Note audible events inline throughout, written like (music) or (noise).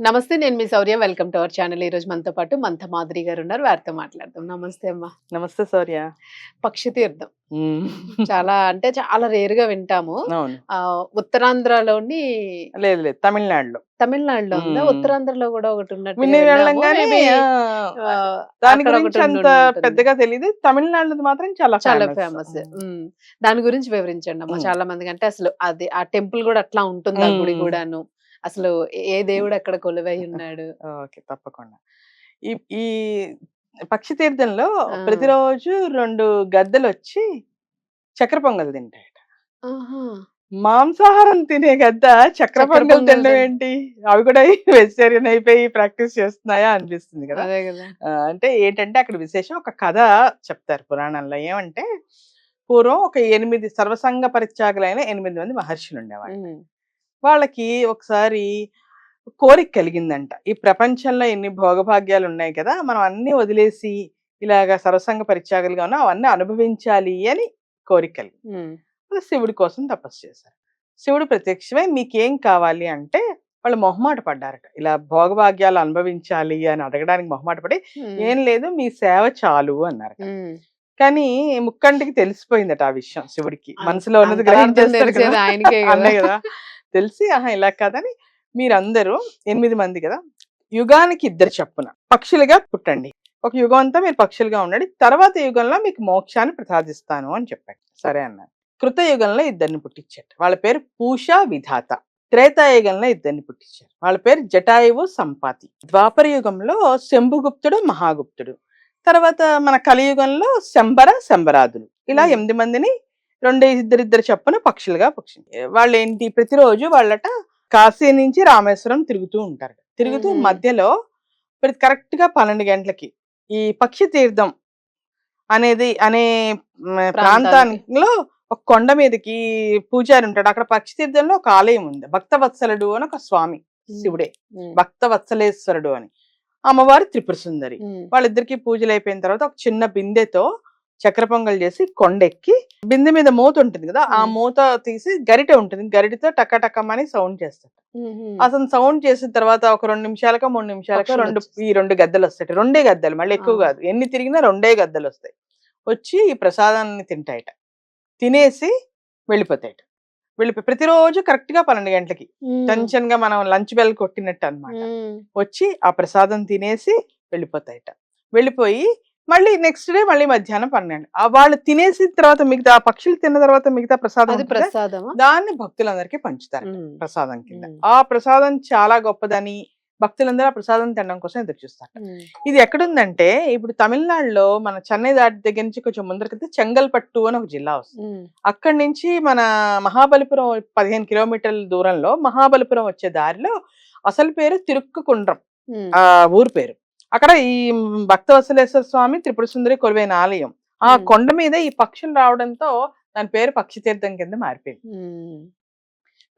నమస్తే నేను మీ Shaurya welcome to our channel. ఈ రోజు మనతో పాటు మంత మాధురి గారు ఉన్నారు. వారితో మాట్లాడదాం. నమస్తే అమ్మా. నమస్తే సౌర్య. పక్షి తీర్థం. చాలా అంటే చాలా రేర్గా వింటాము ఉత్తరాంధ్రలోని లేదు లేదు. తమిళనాడులో. తమిళనాడులో ఉందా. ఉత్తరాంధ్రలో కూడా ఒకటి ఉన్నట్టు అంత పెద్దగా తెలియదు తమిళనాడులో మాత్రం చాలా చాలా ఫేమస్ దాని గురించి వివరించండి అమ్మా. మ్మ్. చాలా మందికి అంటే అసలు అది ఆ టెంపుల్ కూడా అట్లా ఉంటుంది గుడి. కూడాను? అసలు ఏ దేవుడు అక్కడ కొలువై ఉన్నాడు? (laughs) ఓకే. తప్పకుండా. ఈ ఈ పక్షి తీర్థంలో. ప్రతిరోజు రెండు గద్దెలు వచ్చి చక్కెర పొంగల్ తింటాయట. మాంసాహారం తినే గద్ద చక్కెర పొంగల్ తినడం తిన్- ఏంటి? అవి కూడా వెజిటేరియన్ అయిపోయి ప్రాక్టీస్ చేస్తున్నాయా అనిపిస్తుంది కదా! అంటే ఏంటంటే అక్కడ విశేషం ఒక కథ చెప్తారు పురాణంలో ఏమంటే పూర్వం ఒక ఎనిమిది సర్వసంగ పరిత్యాగులైన ఎనిమిది మంది మహర్షులు ఉండేవాళ్ళు. వాళ్ళకి ఒకసారి కోరిక కలిగిందంట. ఈ ప్రపంచంలో ఎన్ని భోగభాగ్యాలు ఉన్నాయి కదా! మనం అన్ని వదిలేసి ఇలాగ సర్వసంగ పరిత్యాగులుగా ఉన్నా అవన్నీ అనుభవించాలి అని కోరిక కలిగింది. శివుడి కోసం తపస్సు చేశారు. శివుడు ప్రత్యక్షమై మీకేం కావాలి? అంటే వాళ్ళు మొహమాట పడ్డారట. ఇలా భోగభాగ్యాలు అనుభవించాలి అని అడగడానికి మొహమాట పడి. ఏం లేదు మీ సేవ చాలు అన్నారు. కానీ ముక్కంటికి తెలిసిపోయిందట ఆ విషయం శివుడికి. మనసులో ఉన్నది కదా! ఆయనకే (laughs) కదా. తెలిసి ఆహా ఇలా కాదని మీరందరూ ఎనిమిది మంది కదా యుగానికి ఇద్దరు చెప్పున పక్షులుగా పుట్టండి. ఒక యుగం అంతా మీరు పక్షులుగా ఉండండి. తర్వాత యుగంలో మీకు మోక్షాన్ని ప్రసాదిస్తాను అని చెప్పాడు. సరే అన్నారు. కృత యుగంలో ఇద్దరిని పుట్టించాడు వాళ్ళ పేరు పూష విధాత. త్రేతాయుగంలో ఇద్దరిని పుట్టించారు. వాళ్ళ పేరు జటాయువు సంపాతి. ద్వాపర యుగంలో శంభుగుప్తుడు మహాగుప్తుడు. తర్వాత మన కలియుగంలో శంబర శంబరాదులు. ఇలా. ఎనిమిది మందిని రెండు ఇద్దరిద్దరు చొప్పున పక్షులుగా పక్షి వాళ్ళు ఏంటి ప్రతిరోజు వాళ్ళట కాశీ నుంచి రామేశ్వరం తిరుగుతూ ఉంటారు. తిరుగుతూ. మధ్యలో ప్రతి కరెక్ట్గా పన్నెండు గంటలకి ఈ పక్షి తీర్థం అనేది అనే ప్రాంతానిలో ఒక కొండ మీదకి పూజారి ఉంటాడు. అక్కడ పక్షి తీర్థంలో ఒక ఆలయం ఉంది. భక్తవత్సలుడు అని ఒక స్వామి శివుడే. భక్తవత్సలేశ్వరుడు అని. అమ్మవారు త్రిపుర సుందరి. వాళ్ళిద్దరికి పూజలు అయిపోయిన తర్వాత ఒక చిన్న బిందెతో చక్కెర పొంగల్ చేసి కొండెక్కి బిందె మీద మూత ఉంటుంది కదా ఆ. మూత తీసి గరిటె ఉంటుంది గరిటెతో టక్క టక్కమని సౌండ్ చేస్తాడు. అతను సౌండ్ చేసిన తర్వాత ఒక రెండు నిమిషాలకో మూడు నిమిషాలకో రెండు. ఈ రెండు గద్దలు వస్తాయి రెండే గద్దలు మళ్ళీ ఎక్కువ. కాదు ఎన్ని తిరిగినా రెండే గద్దలు వస్తాయి వచ్చి ఈ ప్రసాదాన్ని తింటాయట తినేసి వెళ్ళిపోతాయట వెళ్ళిపోయి ప్రతిరోజు కరెక్ట్గా పన్నెండు గంటలకి. టెన్షన్గా మనం లంచ్ బెల్ కొట్టినట్టు అన్నమాట మ్మ్. వచ్చి ఆ ప్రసాదం తినేసి వెళ్ళిపోతాయట వెళ్ళిపోయి మళ్ళీ నెక్స్ట్ డే మళ్ళీ మధ్యాహ్నం పన్నెండు ఆ వాళ్ళు తినేసిన తర్వాత మిగతా పక్షులు తిన్న తర్వాత మిగతా ప్రసాదం ప్రసాదమా దాన్ని భక్తులందరికీ పంచుతారు. ప్రసాదం కింద. ఆ ప్రసాదం చాలా గొప్పదని భక్తులందరూ ఆ ప్రసాదం తినడం కోసం ఎదురు చూస్తారు. ఇది ఎక్కడుందంటే ఇప్పుడు తమిళనాడులో మన చెన్నై దాటి దగ్గర నుంచి కొంచెం ముందరికి చెంగల్పట్టు అని ఒక జిల్లా వస్తుంది. అక్కడి నుంచి మన మహాబలిపురం పదిహేను కిలోమీటర్ల దూరంలో మహాబలిపురం వచ్చే దారిలో అసలు పేరు తిరుక్కుకుండ్రం. ఆ ఊరు పేరు అక్కడ ఈ భక్తవత్సలేశ్వర స్వామి త్రిపుర సుందరి కొలువైన ఆలయం ఆ. కొండ మీద ఈ పక్షులు రావడంతో దాని పేరు పక్షి తీర్థం కింద మారిపోయింది.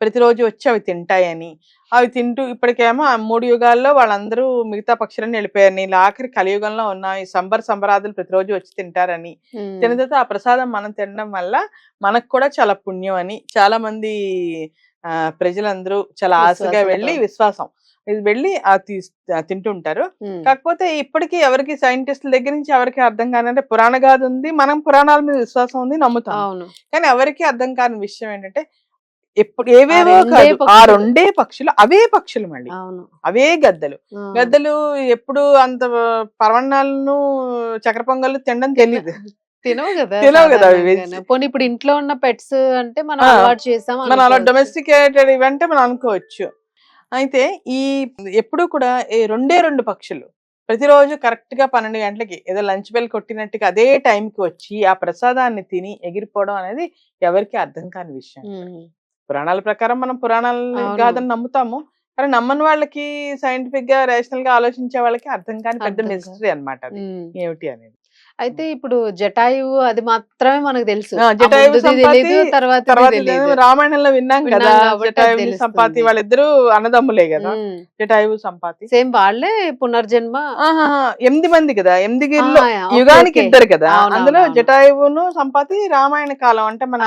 ప్రతిరోజు వచ్చి అవి తింటాయని అవి తింటూ ఇప్పటికేమో ఆ మూడు యుగాల్లో వాళ్ళందరూ మిగతా పక్షులను వెళ్ళిపోయారు నీళ్ళు ఆఖరి కలియుగంలో ఉన్నాయి సంబర సంబరాదులు ప్రతిరోజు వచ్చి తింటారని. తిన్న తర్వాత ఆ ప్రసాదం మనం తినడం వల్ల మనకు కూడా చాలా పుణ్యం అని చాలా మంది ఆ, ప్రజలందరూ చాలా ఆశగా. వెళ్ళి విశ్వాసం ఇది వెళ్ళి తింటుంటారు. కాకపోతే ఇప్పటికీ ఎవరికి సైంటిస్టుల దగ్గర నుంచి ఎవరికి అర్థం కానంటే పురాణ గాథ ఉంది మనం పురాణాల మీద విశ్వాసం ఉంది నమ్ముతాం కానీ ఎవరికి అర్థం కాని విషయం ఏంటంటే ఎప్పుడు ఏవేవో కాదు ఆ పక్షులు. రెండే పక్షులు అవే పక్షులు మళ్ళీ అవును అవే గద్దలు. గద్దలు ఎప్పుడు అంత పర్వణాలను చక్ర పొంగళ్ళు తినడం తెలియదు తినవు కదా తినవు కదా. పోనీ ఇప్పుడు ఇంట్లో ఉన్న పెట్స్ అంటే మనం అలవాటు చేసాం మన అలా. డొమెస్టికేటెడ్ ఇవంటే మనం అనుకోవచ్చు అయితే ఈ ఎప్పుడు కూడా ఈ రెండే రెండు పక్షులు ప్రతిరోజు కరెక్ట్గా పన్నెండు గంటలకి ఏదో లంచ్ బెల్ కొట్టినట్టుగా అదే టైంకి వచ్చి ఆ ప్రసాదాన్ని తిని ఎగిరిపోవడం అనేది ఎవరికి అర్థం కాని విషయం. పురాణాల ప్రకారం మనం పురాణాలను. కాదని నమ్ముతాము కానీ నమ్మని వాళ్ళకి సైంటిఫిక్గా రేషనల్గా ఆలోచించే వాళ్ళకి అర్థం కాని పెద్ద. మిస్టరీ అది మ్మ్. ఏమిటి అనేది అయితే ఇప్పుడు జటాయువు అది మాత్రమే మనకు తెలుసు జటాయువు సంపాతి, తర్వాత రామాయణంలో విన్నాం కదా జటాయువు. సంపాతి వాళ్ళిద్దరూ అన్నదమ్ములే కదా జటాయువు సంపాతి సేమ్ వాళ్ళే పునర్జన్మ ఎనిమిది మంది కదా ఎనిమిది యుగానికి. ఇద్దరు కదా అందులో. జటాయువును సంపాతి రామాయణ కాలం అంటే మన.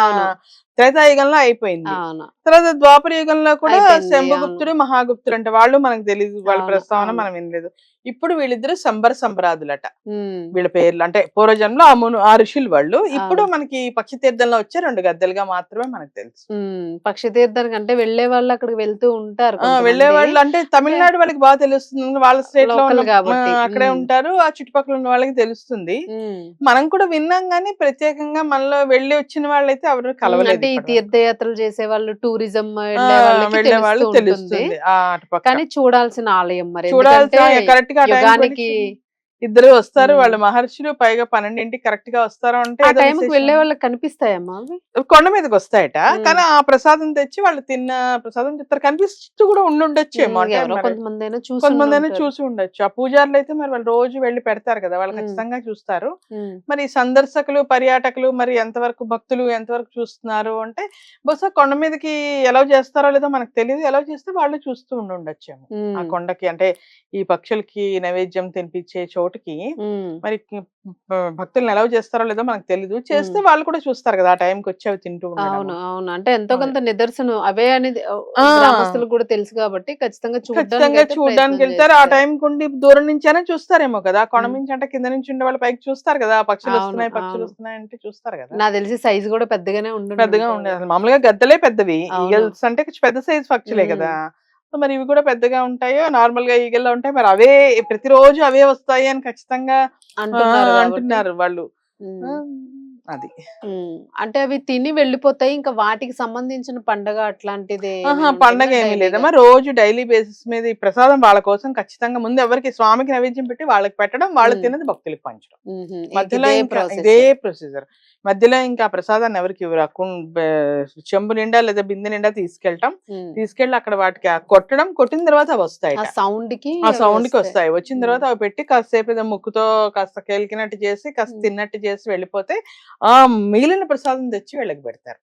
త్రేతాయుగంలో అయిపోయింది తర్వాత ద్వాపర యుగంలో కూడా శంభగుప్తుడు మహాగుప్తుడు అంటే వాళ్ళు మనకు తెలియదు వాళ్ళ ప్రస్తావన. మనం వినలేదు ఇప్పుడు వీళ్ళిద్దరు సంబర సంబరాదులట. వీళ్ళ పేర్లు అంటే పూర్వజన్మలో ఆ మును ఆ ఋషులు వాళ్ళు. ఇప్పుడు. మనకి పక్షి తీర్థంలో వచ్చే రెండు గద్దెలుగా మాత్రమే మనకు తెలుసు. పక్షి తీర్థానికి అంటే వెళ్ళే వాళ్ళు అక్కడికి వెళ్తూ ఉంటారు కొంతమంది. వెళ్ళే వాళ్ళు అంటే తమిళనాడు వాళ్ళకి బాగా తెలుస్తుంది. వాళ్ళ స్టేట్లో అక్కడే. ఉంటారు. ఆ చుట్టుపక్కల ఉన్న వాళ్ళకి తెలుస్తుంది. మనం కూడా విన్నాం గానీ ప్రత్యేకంగా మనలో వెళ్ళి వచ్చిన వాళ్ళైతే ఎవరు కలవలేదు అంటే ఈ. తీర్థయాత్రలు చేసే వాళ్ళు టూరిజం వెళ్ళే వెళ్ళే తెలుస్తుంది. కానీ చూడాల్సిన ఆలయం మరి. చూడాల్సిన కరెక్ట్ యుగానికి ఇద్దరు వస్తారు. వాళ్ళ మహర్షులు పైగా పన్నెండింటికి కరెక్ట్గా వస్తారు అంటే ఆ ఏదో టైంకి విశేషం. వెళ్ళే వాళ్ళకి కనిపిస్తాయమ్మా కొండ మీదకి వస్తాయట. కానీ ఆ ప్రసాదం తెచ్చి వాళ్ళు తిన్న ప్రసాదం చెప్తారు కనిపిస్తూ కూడా ఉండుండొచ్చేమో మరి కొంతమంది అయినా చూసి కొంతమంది ఉండొచ్చు. ఆ పూజారులు అయితే మరి వాళ్ళు రోజు వెళ్ళి పెడతారు కదా వాళ్ళు. ఖచ్చితంగా చూస్తారు. మరి సందర్శకులు పర్యాటకులు మరి ఎంతవరకు భక్తులు ఎంతవరకు చూస్తున్నారు అంటే బహుశా కొండ మీదకి ఎలా చేస్తారో లేదో మనకు తెలియదు. ఎలా చేస్తే వాళ్ళు చూస్తూ ఉండుండొచ్చేమో ఆ కొండకి అంటే ఈ పక్షులకి నైవేద్యం తినిపించే చోటుకి మరి భక్తులను ఎలా చేస్తారో లేదో మనకు తెలీదు చేస్తే. వాళ్ళు కూడా చూస్తారు కదా ఆ టైంకి వచ్చి అవి తింటూ. అవును అవును అంటే ఎంతో. కొంత నిదర్శనం అవే అనేది. గ్రామస్తులకు కూడా తెలుసు కాబట్టి ఖచ్చితంగా చూడడానికి ఖచ్చితంగా చూడడానికి వెళ్తారు ఆ. టైం కుండి దూరం నుంచి అయినా చూస్తారేమో కదా కొండ. నుంచి అంటే కింద నుంచి ఉండే వాళ్ళు పైకి చూస్తారు కదా పక్షులు వస్తున్నాయి పక్షులు. వస్తున్నాయి అంటే చూస్తారు కదా నాకు తెలిసి సైజు కూడా పెద్దగానే ఉండు పెద్దగా ఉండే అసలు మామూలుగా గద్దలే పెద్దవి. ఈగల్స్ అంటే పెద్ద సైజ్ పక్షులే. కదా సో మరి ఇవి కూడా పెద్దగా ఉంటాయో? నార్మల్గా ఈగల్లో ఉంటాయి? మరి అవే ప్రతిరోజు అవే వస్తాయి అని ఖచ్చితంగా అంటున్నారు వాళ్ళు. అది. అంటే అవి తిని వెళ్ళిపోతాయి ఇంకా వాటికి సంబంధించిన పండగ అట్లాంటిది పండగ ఏమీ? లేదమ్మా రోజు డైలీ బేసిస్ మీద ఈ ప్రసాదం వాళ్ళ కోసం ఖచ్చితంగా ముందు ఎవరికి స్వామికి నైవేద్యం పెట్టి వాళ్ళకి పెట్టడం వాళ్ళు ఉమ్. తిన్నది భక్తులకు పంచడం మధ్యలో ఇదే ఇంకా ప్రాసెస్ ఇదే ప్రొసీజర్ మధ్యలో ఇంకా ప్రసాదాన్ని ఎవరికి చెంబు నిండా లేదా బిందె నిండా తీసుకెళ్ళటం. తీసుకెళ్ళి అక్కడ వాటికి కొట్టడం కొట్టిన తర్వాత అవి వస్తాయి ఆ సౌండ్కి ఆ సౌండ్కి వస్తాయి. వచ్చిన. తర్వాత అవి పెట్టి కాసేపు ఏదో ముక్కుతో కాస్త కేలికినట్టు చేసి కాస్త. తిన్నట్టు చేసి వెళ్ళిపోతే ఆ మిగిలిన ప్రసాదం తెచ్చి వీళ్ళకి పెడతారు.